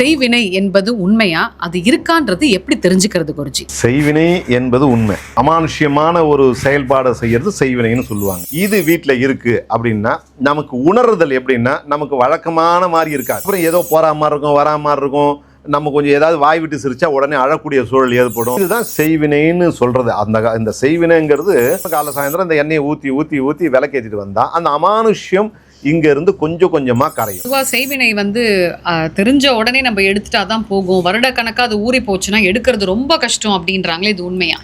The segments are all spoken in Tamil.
செய்வினை என்பது உண்மையா? அது இருக்கான்றது எப்படி தெரிஞ்சுக்கிறது குருஜி? செய்வினை என்பது உண்மை. அமானுஷ்யமான ஒரு செயல்பாடை செய்யறது செய்வினைன்னு சொல்லுவாங்க. இது வீட்டில் இருக்கு அப்படின்னா நமக்கு உணர்தல் எப்படின்னா நமக்கு வழக்கமான மாதிரி இருக்காது. அப்புறம் ஏதோ போற மாதிரி இருக்கும் வரா மாதிரி இருக்கும். நம்ம கொஞ்சம் ஏதாவது வாய் விட்டு சிரிச்சா உடனே அழக்கூடிய சூழல் ஏற்படும். இதுதான் செய்வினைன்னு சொல்றது. அந்த இந்த செய்வினைங்கிறது காலை சாயந்தரம் இந்த எண்ணெயை ஊற்றி ஊற்றி ஊற்றி விளக்கேற்றிட்டு வந்தா அந்த அமானுஷ்யம் இங்க இருந்து கொஞ்சம் கொஞ்சமா கரையும். பொதுவாக செய்வினை வந்து தெரிஞ்ச உடனே நம்ம எடுத்துட்டா தான் போகும் வருடக்கணக்காக அது ஊறி போச்சுன்னா எடுக்கிறது ரொம்ப கஷ்டம் அப்படின்றாங்களே இது உண்மையா?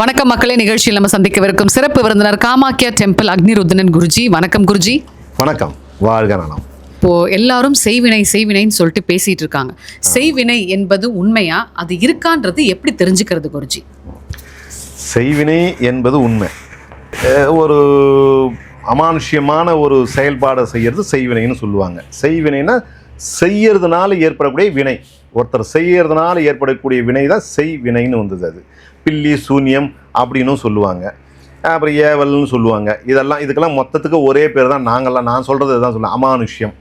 வணக்கம் மக்களே. நிகழ்ச்சியில் நம்ம சந்திக்கவிருக்கும் சிறப்பு விருந்தினர் காமாக்கியா டெம்பிள் அக்னிருத்தனன் குருஜி. வணக்கம் குருஜி. வணக்கம். வாழ்க நலம். இப்போ எல்லாரும் செய்வினை செய்வினைன்னு சொல்லிட்டு பேசிட்டு இருக்காங்க. செய்வினை என்பது உண்மையா? அது இருக்கான்றது எப்படி தெரிஞ்சுக்கிறது குருஜி? செய்வினை என்பது உண்மை. ஒரு அமானுஷ்யமான ஒரு செயல்பாடை செய்யறது செய்வினைன்னு சொல்லுவாங்க. செய்வினைனா செய்யறதுனால ஏற்படக்கூடிய வினை. ஒருத்தர் செய்யறதுனால ஏற்படக்கூடிய வினை தான் செய்வினைன்னு வந்தது அது. பில்லி சூன்யம் அப்படின்னும் சொல்லுவாங்க. அப்புறம் ஏவல்னு சொல்லுவாங்க. இதெல்லாம் இதுக்கெல்லாம் மொத்தத்துக்கு ஒரே பேர் தான் நாங்கள்லாம். நான் சொல்கிறது தான் சொல்லுவேன் அமானுஷ்யம்.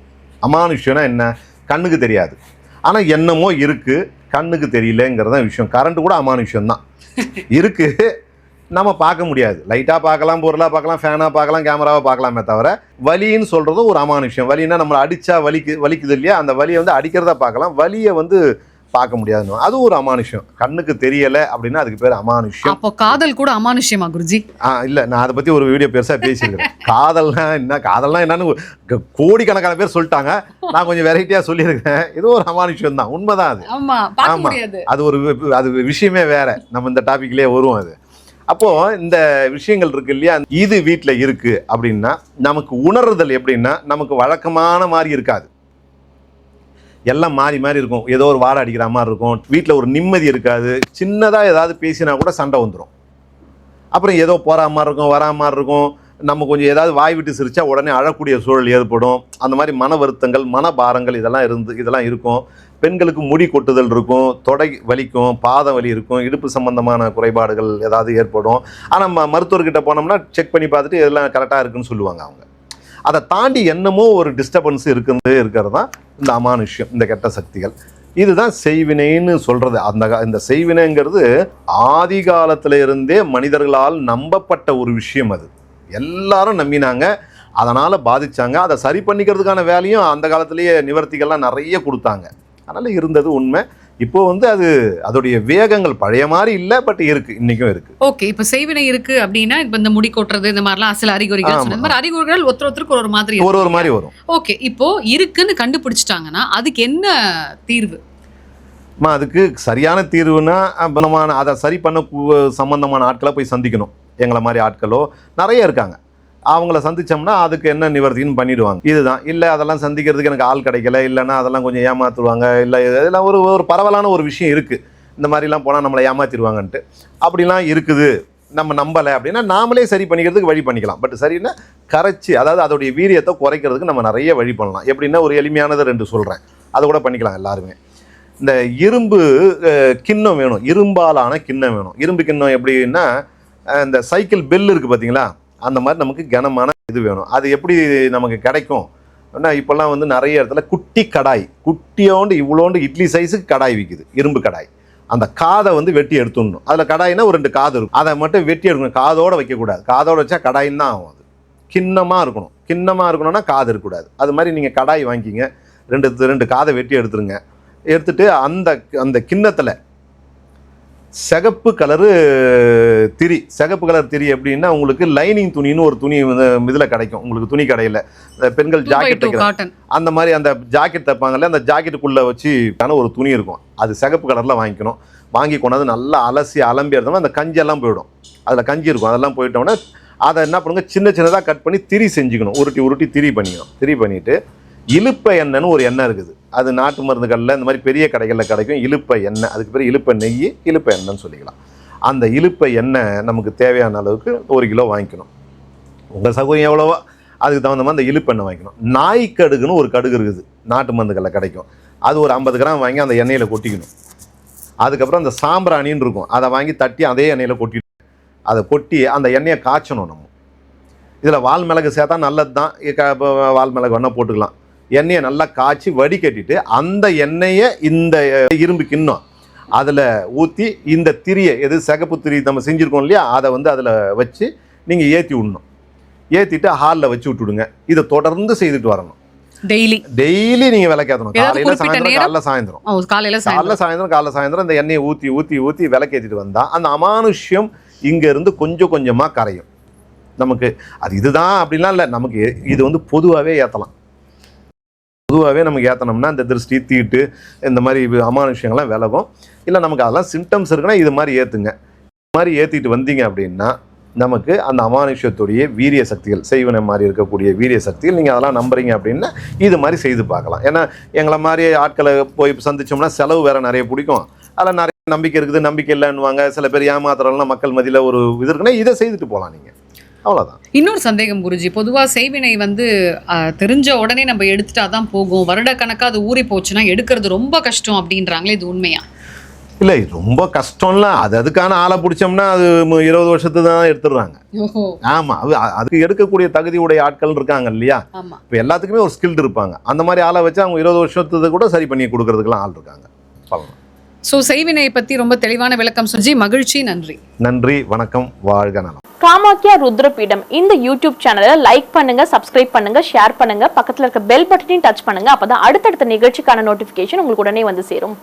அமானுஷ்யம்னா என்ன? கண்ணுக்கு தெரியாது. ஆனால் என்னமோ இருக்குது கண்ணுக்கு தெரியலங்கிறது தான் விஷயம். கரண்ட் கூட அமானுஷ்யம் தான். இருக்குது நம்ம பார்க்க முடியாது. லைட்டாக பார்க்கலாம் பொருளாக பார்க்கலாம் ஃபேனாக பார்க்கலாம் கேமராவை பார்க்கலாமே தவிர வலின்னு சொல்கிறதும் ஒரு அமானுஷ்யம். வலின்னா நம்மளை அடித்தா வலிக்கு வலிக்குது இல்லையா? அந்த வலியை வந்து அடிக்கிறதா பார்க்கலாம். வலியை வந்து பார்க்க முடியாதுன்னு அது ஒரு அமானுஷ்யம். கண்ணுக்கு தெரியலை அப்படின்னா அதுக்கு பேர் அமானுஷ்யம். அப்போ காதல் கூட அமானுஷ்யமா குருஜி? ஆ இல்லை நான் அதை பற்றி ஒரு வீடியோ பெருசாக பேசியிருக்கிறேன். காதல்னா என்ன? காதல்னா என்னன்னு கோடிக்கணக்கான பேர் சொல்லிட்டாங்க. நான் கொஞ்சம் வெரைட்டியாக சொல்லியிருக்கேன் இது ஒரு அமானுஷ்யம் தான். உண்மைதான் அது. ஆமா பார்க்க ஆமா. முடியாது. அது ஒரு அது விஷயமே வேற. நம்ம இந்த டாபிக்லயே வரும் அது. அப்போ இந்த விஷயங்கள் இருக்கு இல்லையா? இது வீட்டில் இருக்கு அப்படின்னா நமக்கு உணர்தல் எப்படின்னா நமக்கு வழக்கமான மாதிரி இருக்காது. எல்லாம் மாறி மாறி இருக்கும். ஏதோ ஒரு வாடை அடிக்கிற மாதிரி இருக்கும். வீட்டில் ஒரு நிம்மதி இருக்காது. சின்னதாக ஏதாவது பேசினா கூட சண்டை வந்துடும் அப்புறம் ஏதோ போகிற மாதிரி இருக்கும் வரா மாதிரி இருக்கும். நம்ம கொஞ்சம் ஏதாவது வாய் விட்டு சிரித்தா உடனே அழக்கூடிய சூழல் ஏற்படும். அந்த மாதிரி மன வருத்தங்கள் மனபாரங்கள் இதெல்லாம் இருந்து இதெல்லாம் இருக்கும். பெண்களுக்கு முடி கொட்டுதல் இருக்கும் தொடை வலிக்கும் பாதம் வலி இருக்கும் இடுப்பு சம்பந்தமான குறைபாடுகள் ஏதாவது ஏற்படும். ஆனால் நம்ம மருத்துவர்கிட்ட போனோம்னா செக் பண்ணி பார்த்துட்டு இதெல்லாம் கரெக்டாக இருக்குன்னு சொல்லுவாங்க அவங்க. அதை தாண்டி என்னமோ ஒரு டிஸ்டர்பன்ஸ் இருக்குது இருக்கிறது தான் இந்த அமானுஷ்யம் இந்த கெட்ட சக்திகள். இதுதான் செய்வினைன்னு சொல்கிறது அந்த இந்த செய்வினைங்கிறது ஆதி காலத்தில் இருந்தே மனிதர்களால் நம்பப்பட்ட ஒரு விஷயம் அது. எல்லாரும் நம்பினாங்க. அதனால் பாதித்தாங்க அதை சரி பண்ணிக்கிறதுக்கான வேலையும் அந்த காலத்திலேயே நிவர்த்திகள்லாம் நிறைய கொடுத்தாங்க. அதனால் இருந்தது உண்மை. இப்போ வந்து அது அதோடைய வேகங்கள் பழைய மாதிரி இல்லை பட் இருக்கு இன்னைக்கும் இருக்கு. ஓகே இப்ப செய்வினை இருக்கு அப்படின்னா இப்ப இந்த முடி கொட்டுறது இந்த மாதிரிலாம் சில அறிகுறிகள். சொன்ன மாதிரி அறிகுறிகள் ஒருத்தர் ஒருத்தருக்கு ஒரு மாதிரி இருக்கும். ஒரு ஒரு மாதிரி வரும். ஓகே இப்போ இருக்குன்னு கண்டுபிடிச்சிட்டாங்கன்னா அதுக்கு என்ன தீர்வு? அம்மா அதுக்கு சரியான தீர்வுனா பலமான அதை சரி பண்ண சம்பந்தமான ஆட்களை போய் சந்திக்கணும். எங்களை மாதிரி ஆட்களோ நிறைய இருக்காங்க. அவங்கள சந்திச்சோம்னா அதுக்கு என்ன நிவர்த்தின்னு பண்ணிடுவாங்க. இதுதான். இல்லை அதெல்லாம் சந்திக்கிறதுக்கு எனக்கு ஆள் கிடைக்கல. இல்லைன்னா அதெல்லாம் கொஞ்சம் ஏமாத்துவாங்க. இல்லை இதெல்லாம் ஒரு ஒரு பரவலான ஒரு விஷயம் இருக்குது இந்த மாதிரிலாம் போனால் நம்மளை ஏமாத்திடுவாங்கன்ட்டு. அப்படிலாம் இருக்குது. நம்ம நம்பலை அப்படின்னா நாமளே சரி பண்ணிக்கிறதுக்கு வழி பண்ணிக்கலாம். பட் சரின்னா கரைச்சி அதாவது அதோடைய வீரியத்தை குறைக்கிறதுக்கு நம்ம நிறைய வழி பண்ணலாம். எப்படின்னா ஒரு எளிமையானதை ரெண்டு சொல்கிறேன் அதை கூட பண்ணிக்கலாம் எல்லாருமே. இந்த இரும்பு கிண்ணம் வேணும். இரும்பாலான கிண்ணம் வேணும். இரும்பு கிண்ணம் எப்படின்னா இந்த சைக்கிள் பெல் இருக்குது பார்த்தீங்களா அந்த மாதிரி நமக்கு கனமான இது வேணும். அது எப்படி நமக்கு கிடைக்கும்? ஏன்னா இப்போல்லாம் வந்து நிறைய இடத்துல குட்டி கடாய் குட்டியோண்டு இவ்வளோண்டு இட்லி சைஸுக்கு கடாய் விற்கிது இரும்பு கடாய். அந்த காதை வந்து வெட்டி எடுத்துடணும். அதில் கடாயினா ஒரு ரெண்டு காது இருக்கும். அதை மட்டும் வெட்டி எடுக்கணும். காதோடு வைக்கக்கூடாது. காதோடு வச்சா கடாயின்னு தான் ஆகும் அது. கிண்ணமாக இருக்கணும். கிண்ணமாக இருக்கணும்னா காது இருக்கக்கூடாது. அது மாதிரி நீங்கள் கடாய் வாங்கிக்கிங்க. ரெண்டு ரெண்டு காதை வெட்டி எடுத்துருங்க. எடுத்துகிட்டு அந்த அந்த கிண்ணத்தில் சிகப்பு கலரு திரி. சிகப்பு கலர் திரி எப்படின்னா உங்களுக்கு லைனிங் துணின்னு ஒரு துணி இதில் கிடைக்கும். உங்களுக்கு துணி கடையில். பெண்கள் ஜாக்கெட் அந்த மாதிரி அந்த ஜாக்கெட் தைப்பாங்கல்ல அந்த ஜாக்கெட்டுக்குள்ளே வச்சு ஒரு துணி இருக்கும். அது சிகப்பு கலரில் வாங்கிக்கணும். வாங்கி கொண்டாந்து நல்லா அலசி அலம்பி எடுத்தோம்னா அந்த கஞ்செல்லாம் போயிடும். அதில் கஞ்சி இருக்கும். அதெல்லாம் போயிட்டோம்னா அதை என்ன பண்ணுங்க? சின்ன சின்னதாக கட் பண்ணி திரி செஞ்சுக்கணும். உருட்டி உருட்டி திரி பண்ணிக்கணும். திரி பண்ணிட்டு இலுப்பை எண்ணெய்னு ஒரு எண்ணெய் இருக்குது. அது நாட்டு மருந்துகளில் இந்த மாதிரி பெரிய கடைகளில் கிடைக்கும். இலுப்பை எண்ணெய். அதுக்கு பேர் இலுப்பை நெய் இழுப்ப எண்ணெய்னு சொல்லிக்கலாம். அந்த இலுப்பை எண்ணெய் நமக்கு தேவையான அளவுக்கு ஒரு கிலோ வாங்கிக்கணும். உங்கள் சௌகரியம் எவ்வளவோ அதுக்கு தகுந்த மாதிரி அந்த இழுப்பெண்ணெய் வாங்கிக்கணும். நாய் கடுகுன்னு ஒரு கடுகு இருக்குது. நாட்டு மருந்துகளில் கிடைக்கும். அது ஒரு ஐம்பது கிராம் வாங்கி அந்த எண்ணெயில் கொட்டிக்கணும். அதுக்கப்புறம் அந்த சாம்பிராணின்னு இருக்கும். அதை வாங்கி தட்டி அதே எண்ணெயில் கொட்டிட்டு அதை கொட்டி அந்த எண்ணெயை காய்ச்சணும் நம்ம. இதில் வால் மிளகு சேர்த்தா நல்லது தான் இப்போ வால் மிளகு வேணால் போட்டுக்கலாம். எண்ணெயை நல்லா காய்ச்சி வடிகட்டிட்டு அந்த எண்ணெயை இந்த இரும்பு கிண்ணம் அதில் ஊற்றி இந்த திரியை எது சிகப்பு திரி நம்ம செஞ்சுருக்கோம் இல்லையா அதை வந்து அதில் வச்சு நீங்கள் ஏற்றி விடணும். ஏற்றிட்டு ஹாலில் வச்சு விட்டுடுங்க. இதை தொடர்ந்து செய்துட்டு வரணும். டெய்லி டெய்லி நீங்கள் விளக்கேற்றணும் காலையில் சாயந்தரம்? காலைல சாயந்தரம். காலையில காலைல சாயந்தரம். சாயந்தரம் காலைல சாயந்தரம் இந்த எண்ணெயை ஊற்றி ஊற்றி ஊற்றி விளக்கேற்றிட்டு வந்தால் அந்த அமானுஷ்யம் இங்கேருந்து கொஞ்சம் கொஞ்சமாக கரையும். நமக்கு அது இதுதான் அப்படிலாம் இல்லை. நமக்கு இது வந்து பொதுவாகவே ஏற்றலாம் பொதுவாகவே நமக்கு ஏற்றினோம்னா இந்த திருஷ்டி தீட்டு இந்த மாதிரி இது அமானுஷ்யங்கள்லாம் விலகும். இல்லை நமக்கு அதெல்லாம் சிம்டம்ஸ் இருக்குன்னா இது மாதிரி ஏற்றுங்க இது மாதிரி ஏற்றிட்டு வந்தீங்க அப்படின்னா நமக்கு அந்த அமானுஷ்யத்துடைய வீரிய சக்திகள் செய்வன மாதிரி இருக்கக்கூடிய வீரிய சக்திகள் நீங்கள் அதெல்லாம் நம்புறீங்க அப்படின்னா இது மாதிரி செய்து பார்க்கலாம். ஏன்னா எங்களை மாதிரி ஆட்களை போய் சந்திச்சோம்னா செலவு வேறு நிறைய பிடிக்கும். அதில் நிறைய நம்பிக்கை இருக்குது நம்பிக்கை இல்லைன்னுவாங்க. சில பேர் ஏமாத்துறவங்களாம் மக்கள் மதியில் ஒரு இது இருக்குன்னா இதை செய்துட்டு போகலாம் நீங்கள் அவ்வளோதான் இன்னொரு சந்தேகம் குருஜி பொதுவா செய்வினை வந்து தெரிஞ்ச உடனே நம்ம எடுத்துட்டா தான் போகும். வருடக்கணக்கா அது ஊறி போச்சுன்னா எடுக்கிறது ரொம்ப கஷ்டம் அப்படின்றாங்களே இது உண்மையா? இல்லை ரொம்ப கஷ்டம்ல அது அதுக்கான ஆளை பிடிச்சோம்னா அது இருபது வருஷத்து தான் எடுத்துடுறாங்க ஆமாம் அது அதுக்கு எடுக்கக்கூடிய தகுதி உடைய ஆட்கள் இருக்காங்க இல்லையா? இப்போ எல்லாத்துக்குமே ஒரு ஸ்கில்டு இருப்பாங்க. அந்த மாதிரி ஆளை வச்சு அவங்க இருபது வருஷத்துக்கு கூட சரி பண்ணி கொடுக்கறதுக்குலாம் ஆள் இருக்காங்க. சொல்லலாம் சோ செய்வினையை பத்தி ரொம்ப தெளிவான விளக்கம் சுஜி மகிழ்ச்சி நன்றி. நன்றி வணக்கம் வாழ்க நலம். காமாக்கியா ருத்ரபீடம் இந்த யூடியூப் சேனலை லைக் பண்ணுங்க சப்ஸ்கிரைப் பண்ணுங்க ஷேர் பண்ணுங்க பக்கத்துல இருக்க பெல் பட்டனையும் டச் பண்ணுங்க அப்பதான் அடுத்தடுத்த நிகழ்ச்சிக்கான நோட்டிபிகேஷன் உங்களுக்கு உடனே வந்து சேரும்.